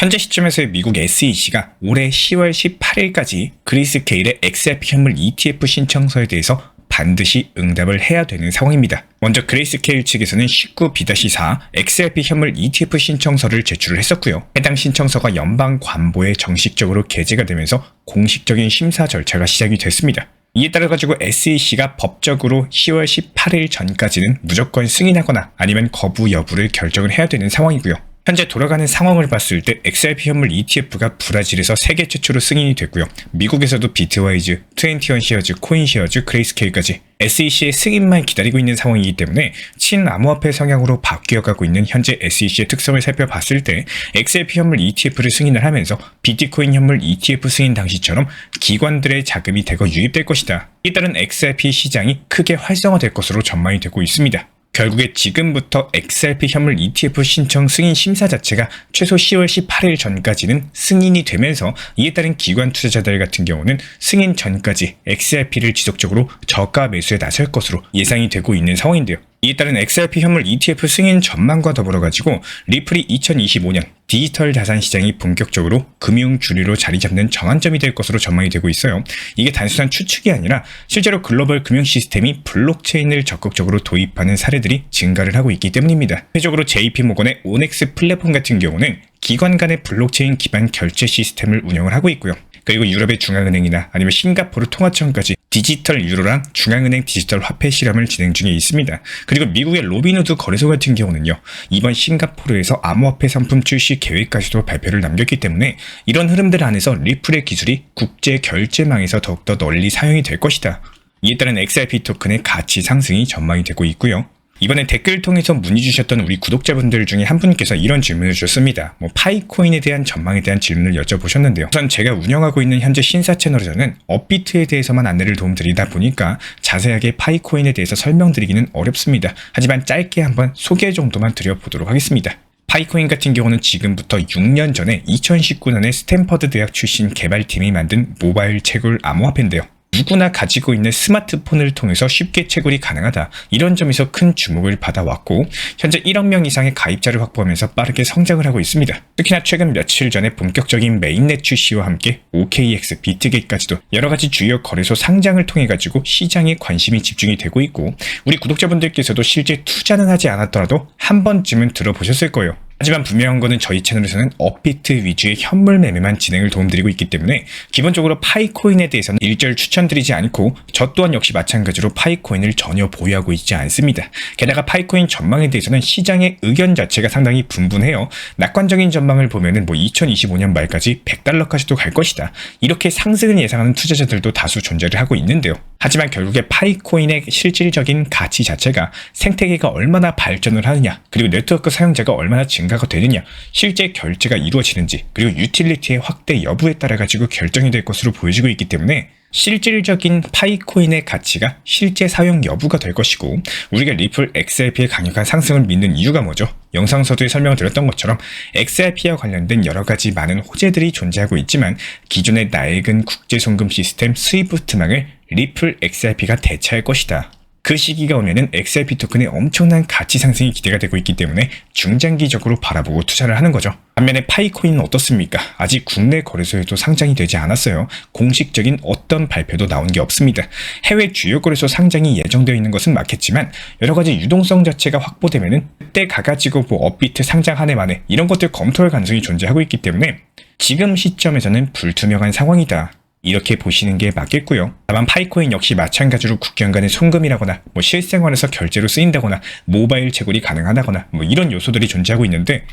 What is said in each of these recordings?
현재 시점에서의 미국 SEC가 올해 10월 18일까지 그리스케일의 XRP 현물 ETF 신청서에 대해서 반드시 응답을 해야 되는 상황입니다. 먼저 그레이스케일 측에서는 19B-4 XRP 현물 ETF 신청서를 제출을 했었고요. 해당 신청서가 연방 관보에 정식적으로 게재가 되면서 공식적인 심사 절차가 시작이 됐습니다. 이에 따라 가지고 SEC가 법적으로 10월 18일 전까지는 무조건 승인하거나 아니면 거부 여부를 결정을 해야 되는 상황이고요. 현재 돌아가는 상황을 봤을 때 XRP 현물 ETF가 브라질에서 세계 최초로 승인이 됐고요. 미국에서도 비트와이즈, 21 쉐어즈, 코인 쉐어즈, 그레이스케일까지 SEC의 승인만 기다리고 있는 상황이기 때문에 친암호화폐 성향으로 바뀌어가고 있는 현재 SEC의 특성을 살펴봤을 때 XRP 현물 ETF를 승인을 하면서 비트코인 현물 ETF 승인 당시처럼 기관들의 자금이 대거 유입될 것이다. 이 따른 XRP 시장이 크게 활성화될 것으로 전망이 되고 있습니다. 결국에 지금부터 XRP 현물 ETF 신청 승인 심사 자체가 최소 10월 18일 전까지는 승인이 되면서 이에 따른 기관 투자자들 같은 경우는 승인 전까지 XRP를 지속적으로 저가 매수에 나설 것으로 예상이 되고 있는 상황인데요. 이에 따른 XRP 현물 ETF 승인 전망과 더불어 가지고 리플이 2025년 디지털 자산 시장이 본격적으로 금융 주류로 자리 잡는 정한점이 될 것으로 전망이 되고 있어요. 이게 단순한 추측이 아니라 실제로 글로벌 금융 시스템이 블록체인을 적극적으로 도입하는 사례들이 증가를 하고 있기 때문입니다. 대표적으로 JP 모건의 오넥스 플랫폼 같은 경우는 기관 간의 블록체인 기반 결제 시스템을 운영을 하고 있고요. 그리고 유럽의 중앙은행이나 아니면 싱가포르 통화청까지 디지털 유로랑 중앙은행 디지털 화폐 실험을 진행 중에 있습니다. 그리고 미국의 로비누드 거래소 같은 경우는요, 이번 싱가포르에서 암호화폐 상품 출시 계획까지도 발표를 남겼기 때문에 이런 흐름들 안에서 리플의 기술이 국제 결제망에서 더욱더 널리 사용이 될 것이다. 이에 따른 XRP 토큰의 가치 상승이 전망이 되고 있고요. 이번에 댓글 통해서 문의 주셨던 우리 구독자분들 중에 한 분께서 이런 질문을 주셨습니다. 뭐 파이코인에 대한 전망에 대한 질문을 여쭤보셨는데요. 우선 제가 운영하고 있는 현재 신사 채널에서는 업비트에 대해서만 안내를 도움드리다 보니까 자세하게 파이코인에 대해서 설명드리기는 어렵습니다. 하지만 짧게 한번 소개 정도만 드려보도록 하겠습니다. 파이코인 같은 경우는 지금부터 6년 전에 2019년에 스탠퍼드 대학 출신 개발팀이 만든 모바일 채굴 암호화폐인데요. 누구나 가지고 있는 스마트폰을 통해서 쉽게 채굴이 가능하다. 이런 점에서 큰 주목을 받아왔고 현재 1억 명 이상의 가입자를 확보하면서 빠르게 성장을 하고 있습니다. 특히나 최근 며칠 전에 본격적인 메인넷 출시와 함께 OKX, 비트게이트까지도 여러 가지 주요 거래소 상장을 통해 가지고 시장에 관심이 집중이 되고 있고 우리 구독자분들께서도 실제 투자는 하지 않았더라도 한 번쯤은 들어보셨을 거예요. 하지만 분명한 거는 저희 채널에서는 업비트 위주의 현물 매매만 진행을 도움드리고 있기 때문에 기본적으로 파이코인에 대해서는 일절 추천드리지 않고 저 또한 역시 마찬가지로 파이코인을 전혀 보유하고 있지 않습니다. 게다가 파이코인 전망에 대해서는 시장의 의견 자체가 상당히 분분해요. 낙관적인 전망을 보면은 뭐 2025년 말까지 100달러까지도 갈 것이다. 이렇게 상승을 예상하는 투자자들도 다수 존재를 하고 있는데요. 하지만 결국에 파이코인의 실질적인 가치 자체가 생태계가 얼마나 발전을 하느냐, 그리고 네트워크 사용자가 얼마나 증가 증가가 되느냐, 실제 결제가 이루어지는지, 그리고 유틸리티의 확대 여부에 따라 가지고 결정이 될 것으로 보여지고 있기 때문에 실질적인 파이코인의 가치가 실제 사용 여부가 될 것이고 우리가 리플 XRP의 강력한 상승을 믿는 이유가 뭐죠? 영상 서두에 설명을 드렸던 것처럼 XRP와 관련된 여러 가지 많은 호재들이 존재하고 있지만 기존의 낡은 국제송금 시스템 스위프트망을 리플 XRP가 대체할 것이다. 그 시기가 오면은 XRP 토큰의 엄청난 가치 상승이 기대가 되고 있기 때문에 중장기적으로 바라보고 투자를 하는 거죠. 반면에 파이코인은 어떻습니까? 아직 국내 거래소에도 상장이 되지 않았어요. 공식적인 어떤 발표도 나온 게 없습니다. 해외 주요 거래소 상장이 예정되어 있는 것은 맞겠지만 여러 가지 유동성 자체가 확보되면은 그때 가가지고 뭐 업비트 상장 한 해 만에 이런 것들 검토할 가능성이 존재하고 있기 때문에 지금 시점에서는 불투명한 상황이다. 이렇게 보시는 게 맞겠고요. 다만 파이코인 역시 마찬가지로 국경 간의 송금이라거나 뭐 실생활에서 결제로 쓰인다거나 모바일 채굴이 가능하다거나 뭐 이런 요소들이 존재하고 있는데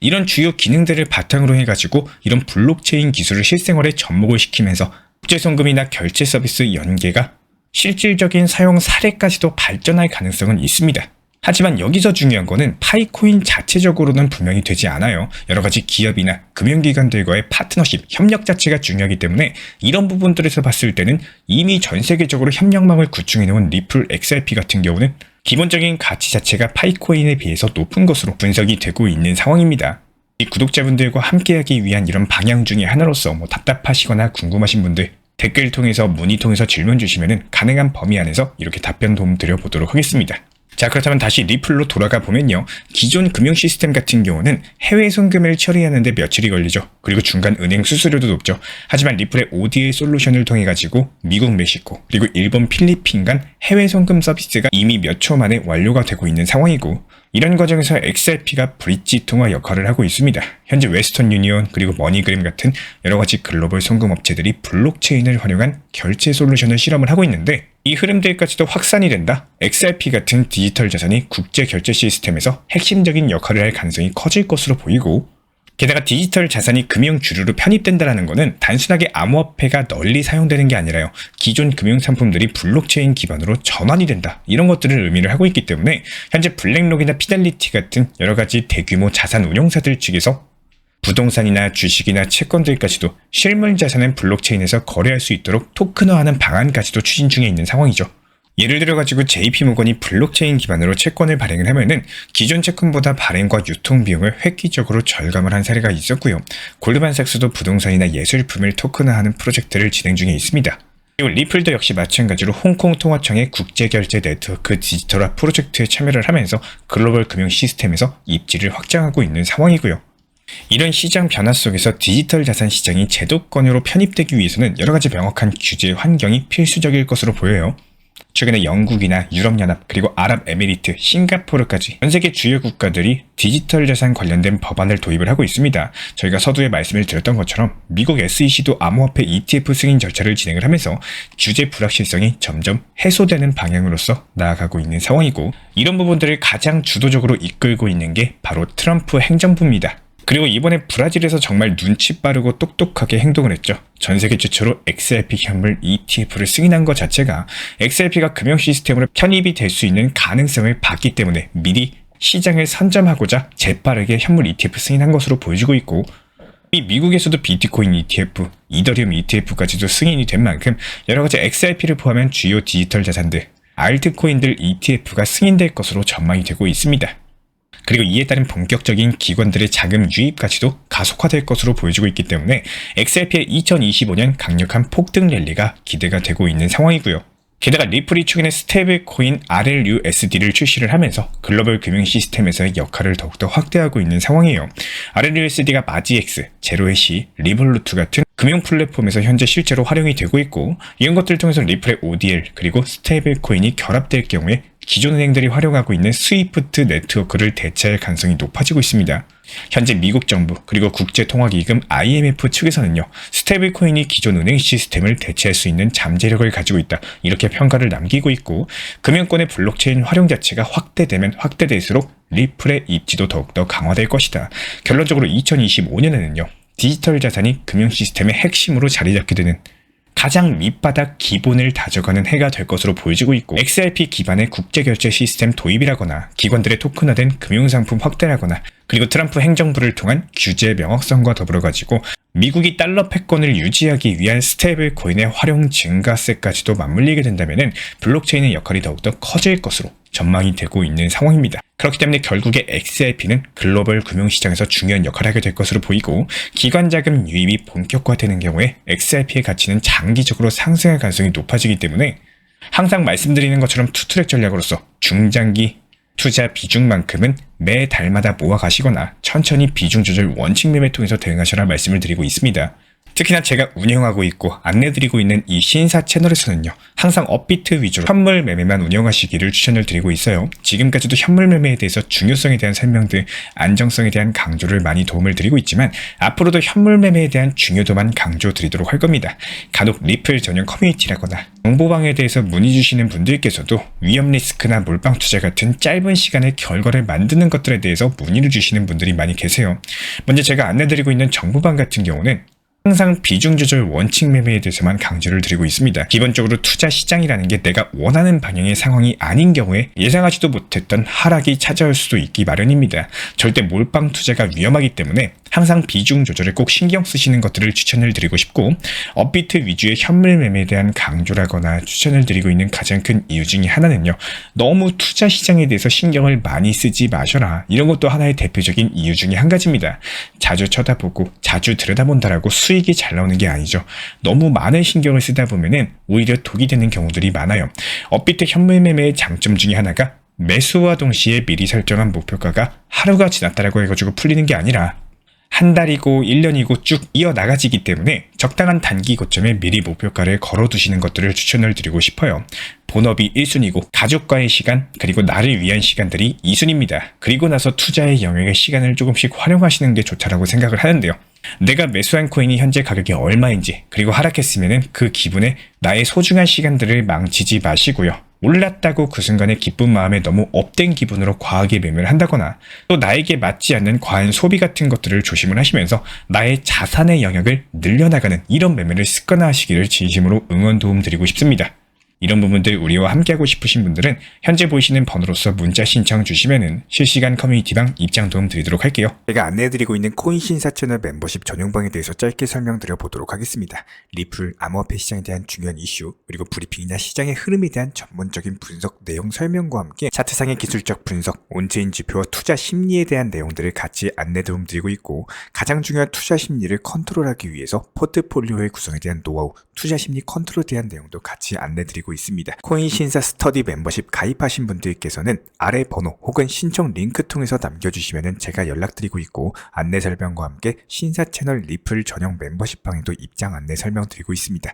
이런 주요 기능들을 바탕으로 해가지고 이런 블록체인 기술을 실생활에 접목을 시키면서 국제송금이나 결제 서비스 연계가 실질적인 사용 사례까지도 발전할 가능성은 있습니다. 하지만 여기서 중요한 거는 파이코인 자체적으로는 분명히 되지 않아요. 여러 가지 기업이나 금융기관들과의 파트너십, 협력 자체가 중요하기 때문에 이런 부분들에서 봤을 때는 이미 전 세계적으로 협력망을 구축해 놓은 리플 XRP 같은 경우는 기본적인 가치 자체가 파이코인에 비해서 높은 것으로 분석이 되고 있는 상황입니다. 이 구독자분들과 함께하기 위한 이런 방향 중의 하나로서 뭐 답답하시거나 궁금하신 분들 댓글 통해서 문의 통해서 질문 주시면 가능한 범위 안에서 이렇게 답변 도움 드려보도록 하겠습니다. 자, 그렇다면 다시 리플로 돌아가 보면요. 기존 금융 시스템 같은 경우는 해외 송금을 처리하는데 며칠이 걸리죠. 그리고 중간 은행 수수료도 높죠. 하지만 리플의 ODA 솔루션을 통해 가지고 미국, 멕시코, 그리고 일본, 필리핀 간 해외 송금 서비스가 이미 몇 초 만에 완료가 되고 있는 상황이고 이런 과정에서 XRP가 브릿지 통화 역할을 하고 있습니다. 현재 웨스턴 유니온 그리고 머니그램 같은 여러 가지 글로벌 송금 업체들이 블록체인을 활용한 결제 솔루션을 실험을 하고 있는데 이 흐름들까지도 확산이 된다. XRP 같은 디지털 자산이 국제 결제 시스템에서 핵심적인 역할을 할 가능성이 커질 것으로 보이고 게다가 디지털 자산이 금융 주류로 편입된다는 것은 단순하게 암호화폐가 널리 사용되는 게 아니라요. 기존 금융 상품들이 블록체인 기반으로 전환이 된다. 이런 것들을 의미를 하고 있기 때문에 현재 블랙록이나 피델리티 같은 여러 가지 대규모 자산 운용사들 측에서 부동산이나 주식이나 채권들까지도 실물 자산은 블록체인에서 거래할 수 있도록 토큰화하는 방안까지도 추진 중에 있는 상황이죠. 예를 들어 가지고 JP모건이 블록체인 기반으로 채권을 발행을 하면은 기존 채권보다 발행과 유통 비용을 획기적으로 절감을 한 사례가 있었고요. 골드만삭스도 부동산이나 예술품을 토큰화하는 프로젝트를 진행 중에 있습니다. 그리고 리플도 역시 마찬가지로 홍콩 통화청의 국제결제 네트워크 디지털화 프로젝트에 참여를 하면서 글로벌 금융 시스템에서 입지를 확장하고 있는 상황이고요. 이런 시장 변화 속에서 디지털 자산 시장이 제도권으로 편입되기 위해서는 여러 가지 명확한 규제 환경이 필수적일 것으로 보여요. 최근에 영국이나 유럽연합 그리고 아랍에미리트, 싱가포르까지 전 세계 주요 국가들이 디지털 자산 관련된 법안을 도입을 하고 있습니다. 저희가 서두에 말씀을 드렸던 것처럼 미국 SEC도 암호화폐 ETF 승인 절차를 진행을 하면서 규제 불확실성이 점점 해소되는 방향으로서 나아가고 있는 상황이고 이런 부분들을 가장 주도적으로 이끌고 있는 게 바로 트럼프 행정부입니다. 그리고 이번에 브라질에서 정말 눈치 빠르고 똑똑하게 행동을 했죠. 전 세계 최초로 XRP 현물 ETF를 승인한 것 자체가 XRP가 금융 시스템으로 편입이 될 수 있는 가능성을 봤기 때문에 미리 시장을 선점하고자 재빠르게 현물 ETF 승인한 것으로 보여지고 있고 이 미국에서도 비트코인 ETF, 이더리움 ETF까지도 승인이 된 만큼 여러 가지 XRP를 포함한 주요 디지털 자산들, 알트코인들 ETF가 승인될 것으로 전망이 되고 있습니다. 그리고 이에 따른 본격적인 기관들의 자금 유입까지도 가속화될 것으로 보여지고 있기 때문에 XRP의 2025년 강력한 폭등 랠리가 기대가 되고 있는 상황이고요. 게다가 리플이 최근에 스테이블 코인 RLUSD를 출시를 하면서 글로벌 금융 시스템에서의 역할을 더욱더 확대하고 있는 상황이에요. RLUSD가 마지엑스, 제로해시, 리볼루트 같은 금융 플랫폼에서 현재 실제로 활용이 되고 있고 이런 것들을 통해서 리플의 ODL 그리고 스테이블 코인이 결합될 경우에 기존 은행들이 활용하고 있는 스위프트 네트워크를 대체할 가능성이 높아지고 있습니다. 현재 미국 정부 그리고 국제통화기금 IMF 측에서는요 스테이블 코인이 기존 은행 시스템을 대체할 수 있는 잠재력을 가지고 있다 이렇게 평가를 남기고 있고 금융권의 블록체인 활용 자체가 확대되면 확대될수록 리플의 입지도 더욱더 강화될 것이다. 결론적으로 2025년에는요 디지털 자산이 금융 시스템의 핵심으로 자리 잡게 되는 가장 밑바닥 기본을 다져가는 해가 될 것으로 보여지고 있고 XRP 기반의 국제결제 시스템 도입이라거나 기관들의 토큰화된 금융상품 확대라거나 그리고 트럼프 행정부를 통한 규제 명확성과 더불어 가지고 미국이 달러 패권을 유지하기 위한 스테이블 코인의 활용 증가세까지도 맞물리게 된다면 블록체인의 역할이 더욱더 커질 것으로 전망이 되고 있는 상황입니다. 그렇기 때문에 결국에 XRP는 글로벌 금융시장에서 중요한 역할을 하게 될 것으로 보이고 기관 자금 유입이 본격화되는 경우에 XRP의 가치는 장기적으로 상승할 가능성이 높아지기 때문에 항상 말씀드리는 것처럼 투트랙 전략으로서 중장기 투자 비중만큼은 매 달마다 모아 가시거나 천천히 비중 조절 원칙 매매 통해서 대응하셔라 말씀을 드리고 있습니다. 특히나 제가 운영하고 있고 안내드리고 있는 이 신사 채널에서는요, 항상 업비트 위주로 현물 매매만 운영하시기를 추천을 드리고 있어요. 지금까지도 현물 매매에 대해서 중요성에 대한 설명들, 안정성에 대한 강조를 많이 도움을 드리고 있지만, 앞으로도 현물 매매에 대한 중요도만 강조드리도록 할 겁니다. 간혹 리플 전용 커뮤니티라거나 정보방에 대해서 문의 주시는 분들께서도 위험 리스크나 몰빵 투자 같은 짧은 시간에 결과를 만드는 것들에 대해서 문의를 주시는 분들이 많이 계세요. 먼저 제가 안내드리고 있는 정보방 같은 경우는 항상 비중 조절 원칙 매매에 대해서만 강조를 드리고 있습니다. 기본적으로 투자 시장이라는 게 내가 원하는 방향의 상황이 아닌 경우에 예상하지도 못했던 하락이 찾아올 수도 있기 마련입니다. 절대 몰빵 투자가 위험하기 때문에 항상 비중 조절에 꼭 신경 쓰시는 것들을 추천을 드리고 싶고 업비트 위주의 현물 매매에 대한 강조라거나 추천을 드리고 있는 가장 큰 이유 중에 하나는요. 너무 투자 시장에 대해서 신경을 많이 쓰지 마셔라. 이런 것도 하나의 대표적인 이유 중에 한 가지입니다. 자주 쳐다보고 자주 들여다본다라고 수익이 잘 나오는 게 아니죠. 너무 많은 신경을 쓰다 보면은 오히려 독이 되는 경우들이 많아요. 업비트 현물 매매의 장점 중에 하나가 매수와 동시에 미리 설정한 목표가가 하루가 지났다라고 해가지고 풀리는 게 아니라 한 달이고 1년이고 쭉 이어나가지기 때문에 적당한 단기 고점에 미리 목표가를 걸어두시는 것들을 추천을 드리고 싶어요. 본업이 1순위고 가족과의 시간 그리고 나를 위한 시간들이 2순위입니다. 그리고 나서 투자의 영역의 시간을 조금씩 활용하시는 게 좋다라고 생각을 하는데요. 내가 매수한 코인이 현재 가격이 얼마인지 그리고 하락했으면 그 기분에 나의 소중한 시간들을 망치지 마시고요. 올랐다고 그 순간의 기쁜 마음에 너무 업된 기분으로 과하게 매매를 한다거나 또 나에게 맞지 않는 과한 소비 같은 것들을 조심을 하시면서 나의 자산의 영역을 늘려나가는 이런 매매를 습관화하시기를 진심으로 응원 도움 드리고 싶습니다. 이런 부분들 우리와 함께하고 싶으신 분들은 현재 보이시는 번호로서 문자 신청 주시면은 실시간 커뮤니티방 입장 도움 드리도록 할게요. 제가 안내해드리고 있는 코인 신사 채널 멤버십 전용방에 대해서 짧게 설명드려 보도록 하겠습니다. 리플, 암호화폐 시장에 대한 중요한 이슈, 그리고 브리핑이나 시장의 흐름에 대한 전문적인 분석 내용 설명과 함께 차트상의 기술적 분석, 온체인 지표와 투자 심리에 대한 내용들을 같이 안내 도움 드리고 있고 가장 중요한 투자 심리를 컨트롤하기 위해서 포트폴리오의 구성에 대한 노하우, 투자 심리 컨트롤에 대한 내용도 같이 안내 드리 고 있습니다. 코인 신사 스터디 멤버십 가입하신 분들께서는 아래 번호 혹은 신청 링크 통해서 남겨주시면 제가 연락드리고 있고 안내 설명과 함께 신사 채널 리플 전용 멤버십 방에도 입장 안내 설명 드리고 있습니다.